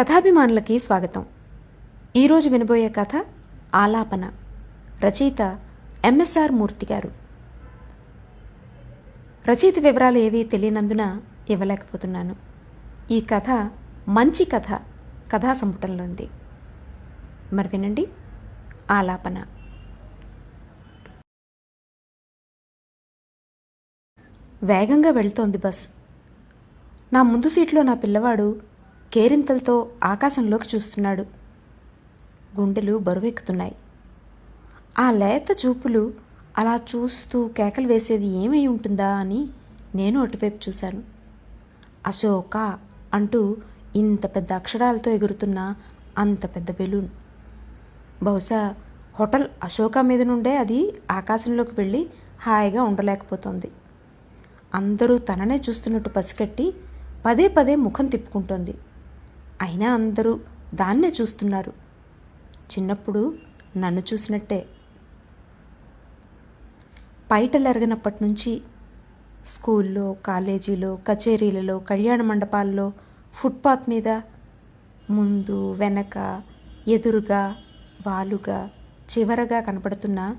కథాభిమానులకి స్వాగతం. ఈరోజు వినబోయే కథ ఆలాపన రచయిత ఎంఎస్ఆర్ మూర్తి గారు. రచయిత వివరాలు ఏవీ తెలియనందున ఇవ్వలేకపోతున్నాను. ఈ కథ మంచి కథ కథా సంపుటంలో ఉంది. మరి వినండి ఆలాపన. వేగంగా వెళ్తోంది బస్. నా ముందు సీట్లో నా పిల్లవాడు కేరింతలతో ఆకాశంలోకి చూస్తున్నాడు. గుండెలు బరువెక్కుతున్నాయి. ఆ లేత చూపులు అలా చూస్తూ కేకలు వేసేది ఏమై ఉంటుందా అని నేను అటువైపు చూశాను. అశోక అంటూ ఇంత పెద్ద అక్షరాలతో ఎగురుతున్న అంత పెద్ద బెలూన్. బహుశా హోటల్ అశోక మీద నుండే అది ఆకాశంలోకి వెళ్ళి హాయిగా ఉండలేకపోతుంది. అందరూ తననే చూస్తున్నట్టు పసికట్టి పదే పదే ముఖం తిప్పుకుంటోంది. అయినా అందరూ దాన్నే చూస్తున్నారు. చిన్నప్పుడు నన్ను చూసినట్టే. పైటలెరగనప్పటి నుంచి స్కూల్లో కాలేజీలో కచేరీలలో కళ్యాణ మండపాల్లో ఫుట్పాత్ మీద ముందు వెనక ఎదురుగా వాలుగా చివరగా కనపడుతున్న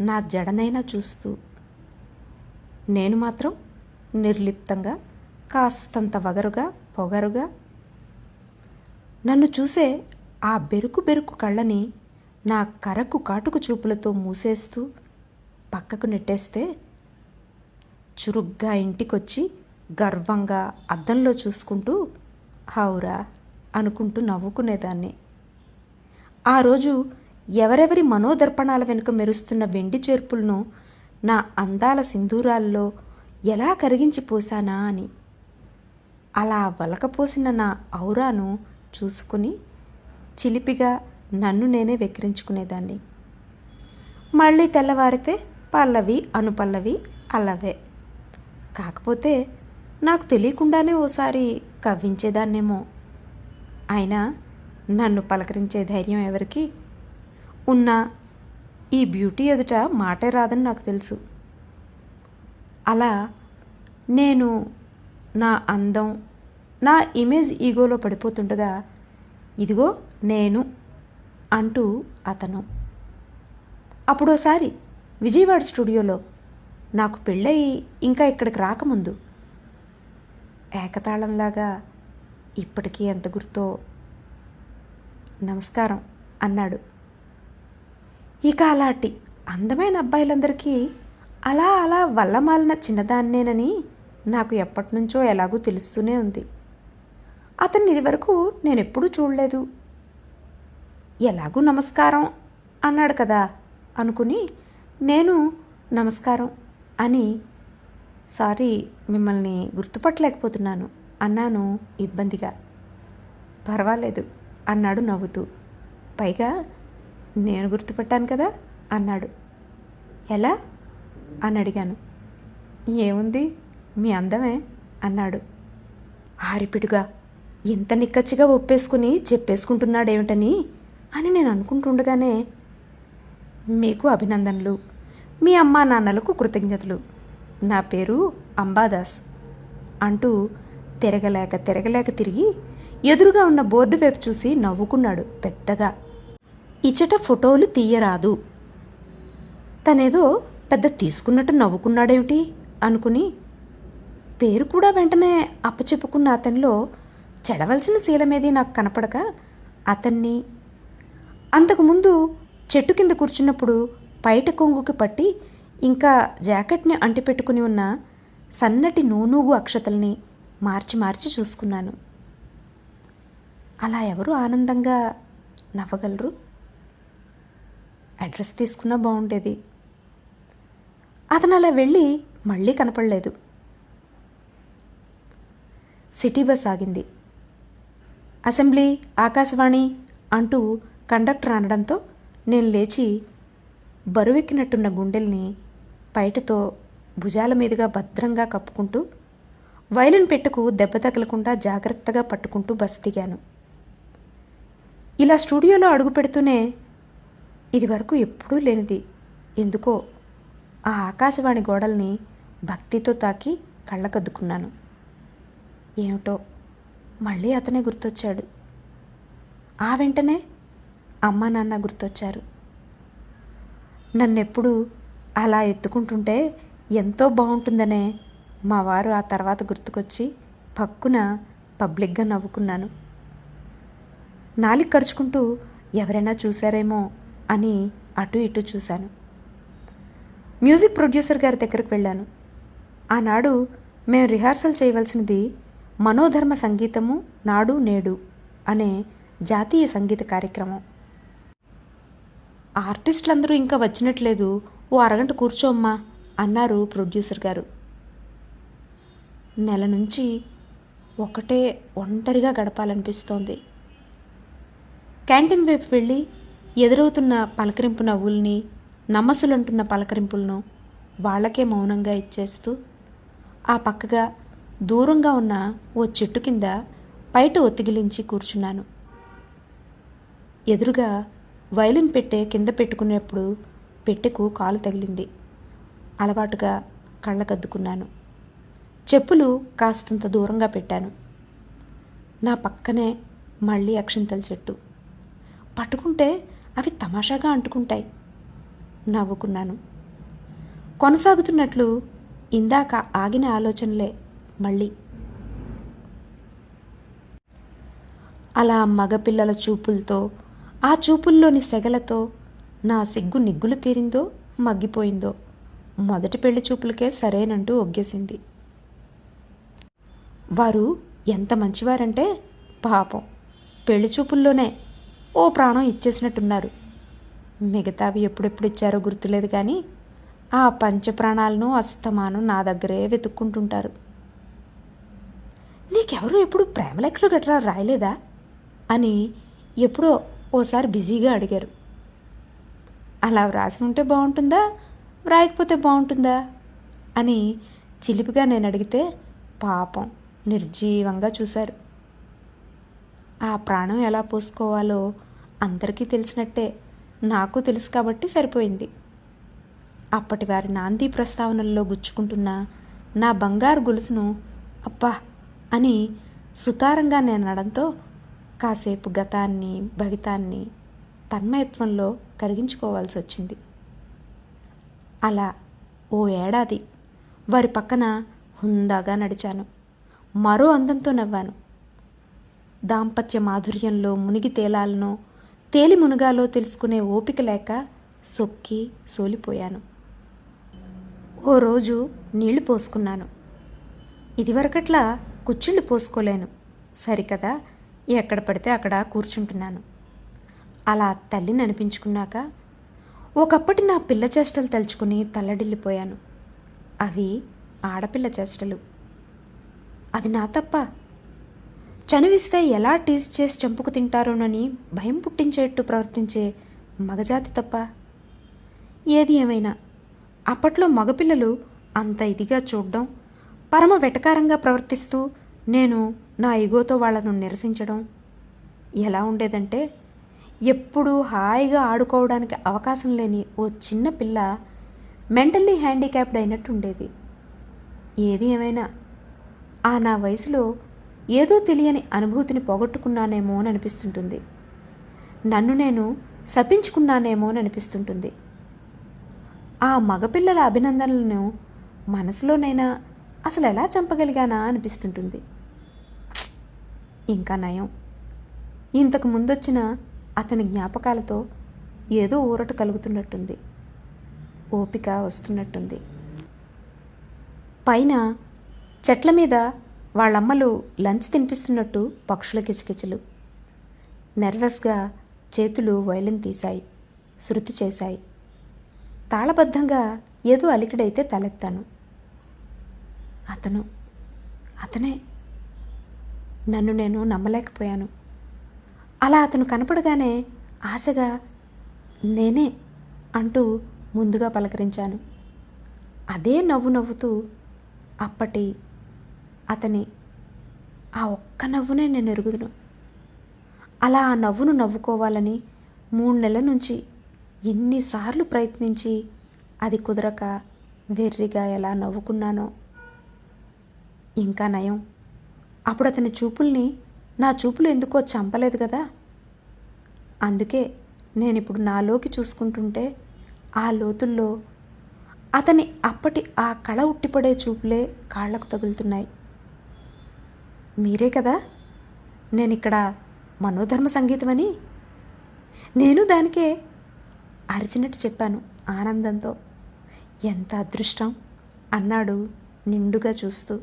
నా జడనైనా చూస్తూ. నేను మాత్రం నిర్లిప్తంగా కాస్తంత వగరుగా పొగరుగా నన్ను చూసే ఆ బెరుకు బెరుకు కళ్ళని నా కరకు కాటుకు చూపులతో మూసేస్తూ పక్కకు నెట్టేస్తే చురుగ్గా ఇంటికొచ్చి గర్వంగా అద్దంలో చూసుకుంటూ హౌరా అనుకుంటూ నవ్వుకునేదాన్ని. ఆ రోజు ఎవరెవరి మనోదర్పణాల వెనుక మెరుస్తున్న వెండి చేర్పులను నా అందాల సింధూరాల్లో ఎలా కరిగించి పోసానా అని. అలా వలకపోసిన నా ఔరాను చూసుకుని చిలిపిగా నన్ను నేనే వెక్కిరించుకునేదాన్ని. మళ్ళీ తెల్లవారితే పల్లవి అనుపల్లవి అలవే కాకపోతే నాకు తెలియకుండానే ఓసారి కవ్వించేదాన్నేమో. అయినా నన్ను పలకరించే ధైర్యం ఎవరికి? ఉన్నా ఈ బ్యూటీ ఎదుట మాటే రాదని నాకు తెలుసు. అలా నేను నా అందం నా ఇమేజ్ ఈగోలో పడిపోతుండగా ఇదిగో నేను అంటూ అతను. అప్పుడోసారి విజయవాడ స్టూడియోలో నాకు పెళ్ళయి ఇంకా ఇక్కడికి రాకముందు ఏకతాళంలాగా ఇప్పటికీ ఎంత గుర్తో నమస్కారం అన్నాడు. ఇక అలాంటి అందమైన అబ్బాయిలందరికీ అలా అలా వల్లమాలిన చిన్నదాన్నేనని నాకు ఎప్పటినుంచో ఎలాగూ తెలుస్తూనే ఉంది. అతన్ని ఇదివరకు నేను ఎప్పుడూ చూడలేదు. ఎలాగూ నమస్కారం అన్నాడు కదా అనుకుని నేను నమస్కారం అని సారీ మిమ్మల్ని గుర్తుపట్టలేకపోతున్నాను అన్నాను ఇబ్బందిగా. పర్వాలేదు అన్నాడు నవ్వుతూ. పైగా నేను గుర్తుపట్టాను కదా అన్నాడు. ఎలా? అని అడిగాను. ఏముంది? మీ అందమే అన్నాడు. ఆరిపిడుగా ఇంత నిక్కచ్చిగా ఒప్పేసుకుని చెప్పేసుకుంటున్నాడేమిటని అని నేను అనుకుంటుండగానే మీకు అభినందనలు. మీ అమ్మా నాన్నలకు కృతజ్ఞతలు. నా పేరు అంబాదాస్ అంటూ తిరగలేక తిరగలేక తిరిగి ఎదురుగా ఉన్న బోర్డు వైపు చూసి నవ్వుకున్నాడు పెద్దగా. ఇచ్చట ఫోటోలు తీయరాదు. తనేదో పెద్ద తీసుకున్నట్టు నవ్వుకున్నాడేమిటి అనుకుని పేరు కూడా వెంటనే అప్పచెప్పుకున్న అతనిలో చెడవలసిన శీలమేది నాకు కనపడక అతన్ని అంతకుముందు చెట్టు కింద కూర్చున్నప్పుడు పైట కొంగుకి పట్టి ఇంకా జాకెట్ని అంటిపెట్టుకుని ఉన్న సన్నటి నూనూగు అక్షతల్ని మార్చి మార్చి చూసుకున్నాను. అలా ఎవరు ఆనందంగా నవ్వగలరు? అడ్రస్ తీసుకున్నా బాగుండేది. అతను అలా వెళ్ళి మళ్ళీ కనపడలేదు. సిటీ బస్ ఆగింది. అసెంబ్లీ ఆకాశవాణి అంటూ కండక్టర్ అనడంతో నేను లేచి బరువెక్కినట్టున్న గుండెల్ని పైటతో భుజాల మీదుగా భద్రంగా కప్పుకుంటూ వైలిన్ పెట్టుకు దెబ్బ తగలకుండా జాగ్రత్తగా పట్టుకుంటూ బస్ దిగాను. ఇలా స్టూడియోలో అడుగు పెడుతూనే ఇదివరకు ఎప్పుడూ లేనిది. ఎందుకో ఆ ఆకాశవాణి గోడల్ని భక్తితో తాకి కళ్ళకద్దుకున్నాను. ఏమిటో మళ్ళీ అతనే గుర్తొచ్చాడు. ఆ వెంటనే అమ్మ నాన్న గుర్తొచ్చారు. నన్నెప్పుడు అలా ఎత్తుకుంటుంటే ఎంతో బాగుంటుందనే మా వారు ఆ తర్వాత గుర్తుకొచ్చి పక్కున పబ్లిక్గా నవ్వుకున్నాను. నాలిక ఖర్చుకుంటూ ఎవరైనా చూశారేమో అని అటు ఇటు చూశాను. మ్యూజిక్ ప్రొడ్యూసర్ గారి దగ్గరకు వెళ్ళాను. ఆనాడు మేము రిహార్సల్ చేయవలసినది మనోధర్మ సంగీతము నాడు నేడు అనే జాతీయ సంగీత కార్యక్రమం. ఆర్టిస్టులందరూ ఇంకా వచ్చినట్లేదు. ఓ అరగంట కూర్చోమ్మా అన్నారు ప్రొడ్యూసర్ గారు. నెల నుంచి ఒకటే ఒంటరిగా గడపాలనిపిస్తోంది. క్యాంటీన్ వైపు వెళ్ళి ఎదురవుతున్న పలకరింపు నవ్వుల్ని నమ్మసులంటున్న పలకరింపులను వాళ్ళకే మౌనంగా ఇచ్చేస్తూ ఆ పక్కగా దూరంగా ఉన్న ఓ చెట్టు కింద బయట ఒత్తిగిలించి కూర్చున్నాను. ఎదురుగా వైలిన్ పెట్టె కింద పెట్టుకునేప్పుడు పెట్టెకు కాలు తగిలింది. అలవాటుగా కళ్ళకద్దుకున్నాను. చెప్పులు కాస్తంత దూరంగా పెట్టాను. నా పక్కనే మళ్ళీ అక్షింతల చెట్టు. పట్టుకుంటే అవి తమాషాగా అంటుకుంటాయి. నవ్వుకున్నాను. కొనసాగుతున్నట్లు ఇందాక ఆగిన ఆలోచనలే మళ్ళీ. అలా మగపిల్లల చూపులతో ఆ చూపుల్లోని సెగలతో నా సిగ్గు నిగ్గులు తీరిందో మగ్గిపోయిందో మొదటి పెళ్ళి చూపులకే సరేనంటూ ఒగ్గేసింది. వారు ఎంత మంచివారంటే పాపం. పెళ్ళి చూపుల్లోనే ఓ ప్రాణం ఇచ్చేసినట్టున్నారు. మిగతావి ఎప్పుడెప్పుడు ఇచ్చారో గుర్తులేదు కానీ ఆ పంచప్రాణాలను అస్తమానం నా దగ్గరే వెతుక్కుంటుంటారు. ఎవరు ఎప్పుడు ప్రేమలెక్కలు గట్రా రాయలేదా? అని ఎప్పుడో ఓసారి బిజీగా అడిగారు. అలా వ్రాసి ఉంటే బాగుంటుందా? వ్రాయకపోతే బాగుంటుందా? అని చిలిపిగా నేను అడిగితే పాపం నిర్జీవంగా చూశారు. ఆ ప్రాణం ఎలా పోసుకోవాలో అందరికీ తెలిసినట్టే నాకు తెలుసు కాబట్టి సరిపోయింది. అప్పటి వారి నాంది ప్రస్తావనల్లో గుచ్చుకుంటున్న నా బంగారు గొలుసును అబ్బా అని సుతారంగా నేను అనడంతో కాసేపు గతాన్ని భవితాన్ని తన్మయత్వంలో కరిగించుకోవాల్సి వచ్చింది. అలా ఓ ఏడాది వారి పక్కన హుందాగా నడిచాను. మరో అందంతో నవ్వాను. దాంపత్య మాధుర్యంలో మునిగి తేలాలనో తేలి మునుగాలో తెలుసుకునే ఓపిక లేక సొక్కి సోలిపోయాను. ఓ రోజు నీళ్ళు పోసుకున్నాను. ఇదివరకట్లా కుచ్చుళ్ళు పోసుకోలేను. సరికదా? ఎక్కడ పడితే అక్కడ కూర్చుంటున్నాను. అలా తల్లిని అనిపించుకున్నాక ఒకప్పటి నా పిల్ల చేష్టలు తలుచుకుని తల్లడిల్లిపోయాను. అవి ఆడపిల్ల చేష్టలు. అది నా తప్ప. చనువిస్తే ఎలా టీజ్ చేసి చంపుకు తింటారోనని భయం పుట్టించేట్టు ప్రవర్తించే మగజాతి తప్ప. ఏది ఏమైనా. అప్పట్లో మగపిల్లలు అంత ఇదిగా చూడడం పరమ వెటకారంగా ప్రవర్తిస్తూ నేను నా ఇగోతో వాళ్ళను నిరసించడం ఎలా ఉండేదంటే ఎప్పుడూ హాయిగా ఆడుకోవడానికి అవకాశం లేని ఓ చిన్న పిల్ల మెంటల్లీ హ్యాండిక్యాప్డ్ అయినట్టు ఉండేది. ఏది ఏమైనా. ఆ నా వయసులో ఏదో తెలియని అనుభూతిని పోగొట్టుకున్నానేమో అని అనిపిస్తుంటుంది. నన్ను నేను శపించుకున్నానేమో అని అనిపిస్తుంటుంది. ఆ మగపిల్లల అభినందనలను మనసులోనైనా అసలు ఎలా చంపగలిగానా అనిపిస్తుంటుంది. ఇంకా నయం. ఇంతకు ముందొచ్చిన అతని జ్ఞాపకాలతో ఏదో ఊరట కలుగుతున్నట్టుంది. ఓపిక వస్తున్నట్టుంది. పైన చెట్ల మీద వాళ్ళమ్మలు లంచ్ తినిపిస్తున్నట్టు పక్షుల కిచకిచలు. నర్వస్గా చేతులు వైలిన్ తీశాయి. శృతి చేశాయి. తాళబద్ధంగా ఏదో అలికిడైతే తలెత్తాను. అతను అతనే నన్ను నేను నమ్మలేకపోయాను. అలా అతను కనపడగానే ఆశగా నేనే అంటూ ముందుగా పలకరించాను. అదే నవ్వు నవ్వుతూ అప్పటి అతని ఆ ఒక్క నవ్వునే నేను ఎరుగుదును. అలా ఆ నవ్వును నవ్వుకోవాలని మూడు నెలల నుంచి ఎన్నిసార్లు ప్రయత్నించి అది కుదరక వెర్రిగా ఎలా నవ్వుకున్నానో ఇంకా నయం. అప్పుడు అతని చూపుల్ని నా చూపులు ఎందుకో చంపలేదు కదా? అందుకే నేను ఇప్పుడు నాలోకి చూసుకుంటుంటే ఆ లోతుల్లో అతని అప్పటి ఆ కళ ఉట్టిపడే చూపులే కాళ్ళకు తగులుతున్నాయి. మీరే కదా? నేను ఇక్కడ మనోధర్మ సంగీతమని? నేను దానికే అరిచినట్టు చెప్పాను ఆనందంతో. ఎంత అదృష్టం అన్నాడు నిండుగా చూస్తూ.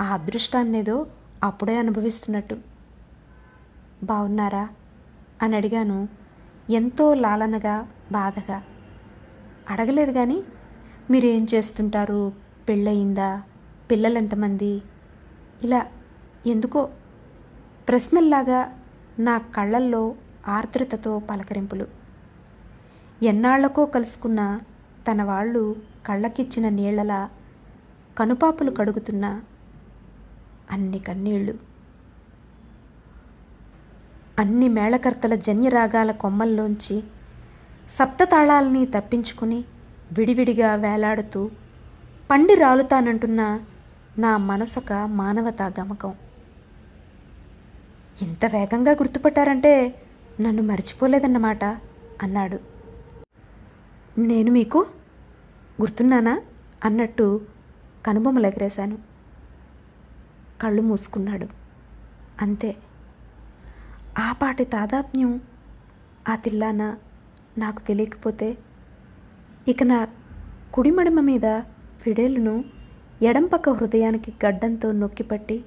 ఆ అదృష్టాన్నేదో అప్పుడే అనుభవిస్తున్నట్టు. బాగున్నారా అని అడిగాను. ఎంతో లాలనగా బాధగా. అడగలేదు కానీ మీరేం చేస్తుంటారు? పెళ్ళయిందా? పిల్లలు ఎంతమంది ఇలా ఎందుకో ప్రశ్నల్లాగా నా కళ్ళల్లో ఆర్ద్రతతో పలకరింపులు. ఎన్నాళ్ళకో కలుసుకున్న తన వాళ్ళు కళ్ళకిచ్చిన నీళ్ళలా కనుపాపులు కడుగుతున్న అన్ని కన్నీళ్ళు అన్ని మేళకర్తల జన్యరాగాల కొమ్మల్లోంచి సప్తతాళాలని తప్పించుకుని విడివిడిగా వేలాడుతూ పండి రాలుతానంటున్న నా మనసొక మానవతా గమకం. ఇంత వేగంగా గుర్తుపట్టారంటే నన్ను మర్చిపోలేదన్నమాట అన్నాడు. నేను మీకు గుర్తున్నానా అన్నట్టు కనుబొమ్మలు ఎగరేశాను. కళ్ళు మూసుకున్నాడు. అంతే. ఆ పాటి తాదాత్మ్యం ఆ తిల్లాన నాకు తెలియకపోతే ఇక నా కుడిమడిమ మీద ఫిడేలును ఎడంపక్క హృదయానికి గడ్డంతో నొక్కిపట్టి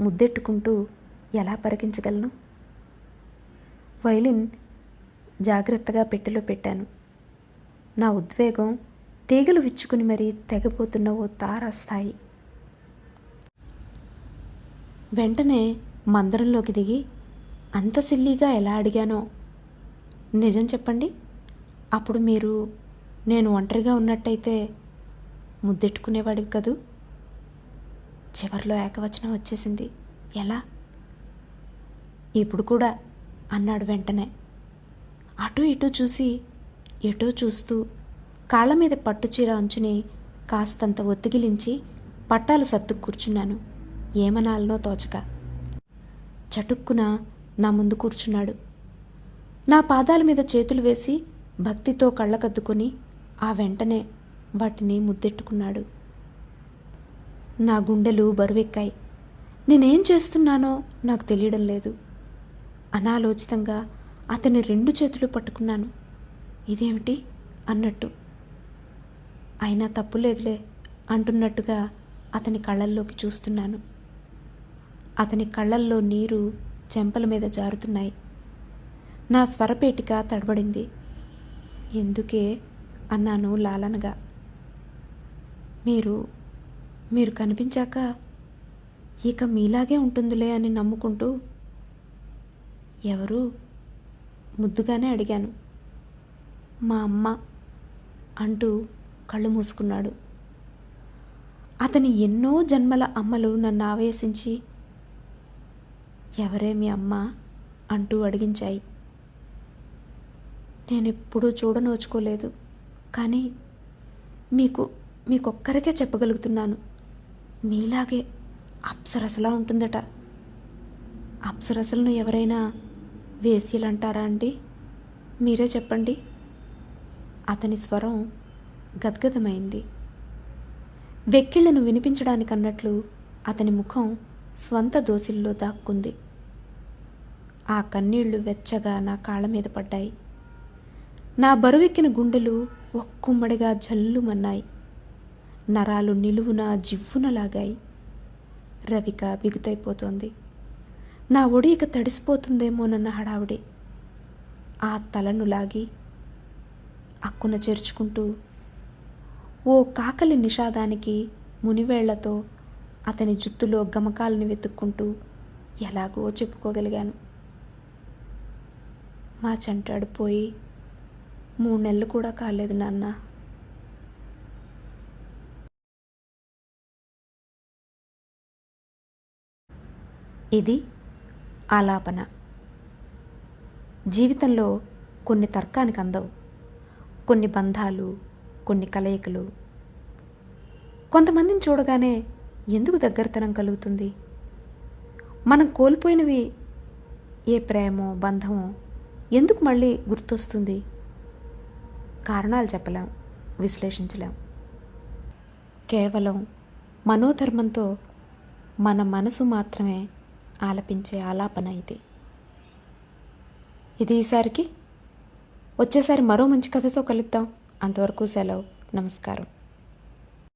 ముద్దెట్టుకుంటూ ఎలా పరికించగలను? వైలిన్ జాగ్రత్తగా పెట్టెలో పెట్టాను. నా ఉద్వేగం తీగలు విచ్చుకుని మరీ తెగపోతున్న ఓ తార స్థాయి వెంటనే మందరంలోకి దిగి అంత సిల్లీగా ఎలా అడిగానో? నిజం చెప్పండి. అప్పుడు మీరు నేను ఒంటరిగా ఉన్నట్టయితే ముద్దెట్టుకునేవాడివి కదూ? చివరిలో ఏకవచనం వచ్చేసింది. ఎలా? ఇప్పుడు కూడా అన్నాడు వెంటనే. అటు ఇటు చూసి ఎటో చూస్తూ కాళ్ళ మీద పట్టుచీర అంచుని కాస్తంత ఒత్తిగిలించి పట్టాలు సర్దు కూర్చున్నాను. ఏమనాలనో తోచక చటుక్కున నా ముందు కూర్చున్నాడు. నా పాదాల మీద చేతులు వేసి భక్తితో కళ్ళకద్దుకుని ఆ వెంటనే వాటిని ముద్దెట్టుకున్నాడు. నా గుండెలు బరువెక్కాయి. నేనేం చేస్తున్నానో నాకు తెలియడం లేదు. అనాలోచితంగా అతని రెండు చేతులు పట్టుకున్నాను. ఇదేమిటి? అన్నట్టు. అయినా తప్పులేదులే అంటున్నట్టుగా అతని కళ్ళల్లోకి చూస్తున్నాను. అతని కళ్ళల్లో నీరు చెంపల మీద జారుతున్నాయి. నా స్వరపేటిక తడబడింది. ఎందుకే? అన్నాను లాలనగా. మీరు మీరు కనిపించాక ఇక మీలాగే ఉంటుందిలే అని నమ్ముకుంటూ ఎవరు ముద్దుగానే అడిగాను. మా అమ్మ అంటూ కళ్ళు మూసుకున్నాడు. అతని ఎన్నో జన్మల అమ్మలు నన్ను ఆవేశించి ఎవరే మీ అమ్మ అంటూ అడిగించాయి. నేనెప్పుడూ చూడనోచుకోలేదు. కానీ మీకు మీకొక్కరికే చెప్పగలుగుతున్నాను. మీలాగే అప్సరసలా ఉంటుందట. అప్సరసలను ఎవరైనా వేశ్యలంటారా అండి? మీరే చెప్పండి. అతని స్వరం గద్గదమైంది. వెక్కిళ్ళను వినిపించడానికన్నట్లు అతని ముఖం స్వంత దోసిల్లో దాక్కుంది. ఆ కన్నీళ్ళు వెచ్చగా నా కాళ్ళ మీద పడ్డాయి. నా బరువెక్కిన గుండెలు ఒక్కుమ్మడిగా జల్లుమన్నాయి. నరాలు నిలువున జివ్వున లాగాయి. రవిక బిగుతైపోతోంది. నా ఒడి ఇక తడిసిపోతుందేమోనన్న హడావుడి. ఆ తలను లాగి అక్కున చేర్చుకుంటూ ఓ కాకలి నిషాదానికి మునివేళ్ళతో అతని జుత్తులో గమకాలని వెతుక్కుంటూ ఎలాగో చెప్పుకోగలిగాను. మా చంటాడు పోయి మూడు నెలలు కూడా కాలేదు నాన్న. ఇది ఆలాపన. జీవితంలో కొన్ని తర్కానికి అందవు. కొన్ని బంధాలు కొన్ని కలయికలు. కొంతమందిని చూడగానే ఎందుకు దగ్గరతనం కలుగుతుంది? మనం కోల్పోయినవి ఏ ప్రేమో బంధమో ఎందుకు మళ్ళీ గుర్తొస్తుంది? కారణాలు చెప్పలేం విశ్లేషించలేం. కేవలం మనోధర్మంతో మన మనసు మాత్రమే ఆలపించే ఆలాపన ఇది. ఇది ఈసారికి. వచ్చేసారి మరో మంచి కథతో కలుద్దాం. అంతవరకు సెలవు. నమస్కారం.